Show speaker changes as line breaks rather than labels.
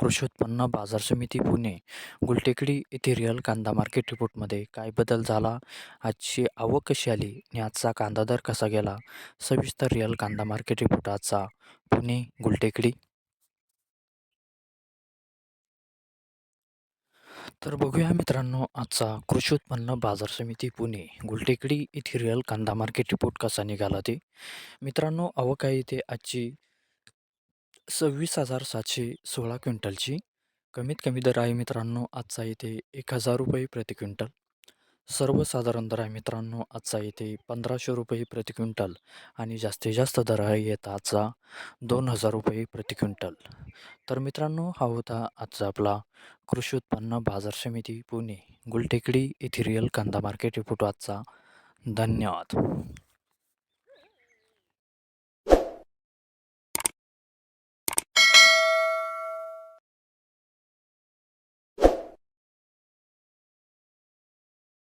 कृषी उत्पन्न बाजार समिती पुणे गुलटेकडी येथे रिअल कांदा मार्केट रिपोर्टमध्ये काय बदल झाला? आजची आवक कशी आली? आणि आजचा कांदा दर कसा गेला? सविस्तर रिअल कांदा मार्केट रिपोर्ट आजचा. पुणे गुलटेकडी. तर बघूया मित्रांनो आजचा कृषी उत्पन्न बाजार समिती पुणे गुलटेकडी येथे रिअल कांदा मार्केट रिपोर्ट कसा निघाला ते. मित्रांनो आवक आहे इथे आजची. सव्वीस हजार सातशे सोळा क्विंटलची. कमीत कमी दर आहे मित्रांनो आजचा इथे एक हजार रुपये प्रति क्विंटल. सर्वसाधारण दर आहे मित्रांनो आजचा इथे पंधराशे रुपये प्रति क्विंटल. आणि जास्तीत जास्त दर आहे येत आजचा दोन हजार रुपये प्रति क्विंटल. तर मित्रांनो हा होता आजचा आपला कृषी उत्पन्न बाजार समिती पुणे गुलटेकडी येथे रिअल कांदा मार्केट रिपोर्ट आजचा. धन्यवाद.